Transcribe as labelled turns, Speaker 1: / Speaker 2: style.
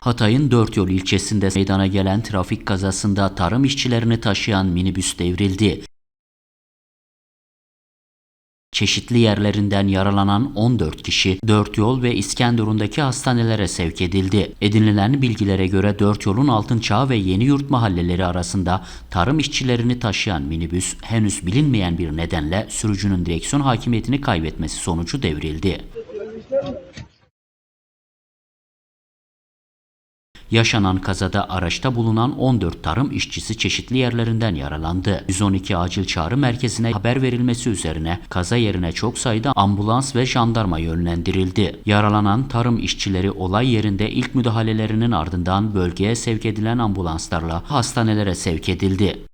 Speaker 1: Hatay'ın Dört Yol ilçesinde meydana gelen trafik kazasında tarım işçilerini taşıyan minibüs devrildi. Çeşitli yerlerinden yaralanan 14 kişi Dört Yol ve İskenderun'daki hastanelere sevk edildi. Edinilen bilgilere göre Dört Yol'un Altınçağ ve Yeniyurt mahalleleri arasında tarım işçilerini taşıyan minibüs henüz bilinmeyen bir nedenle sürücünün direksiyon hakimiyetini kaybetmesi sonucu devrildi. Yaşanan kazada araçta bulunan 14 tarım işçisi çeşitli yerlerinden yaralandı. 112 acil çağrı merkezine haber verilmesi üzerine kaza yerine çok sayıda ambulans ve jandarma yönlendirildi. Yaralanan tarım işçileri olay yerinde ilk müdahalelerinin ardından bölgeye sevk edilen ambulanslarla hastanelere sevk edildi.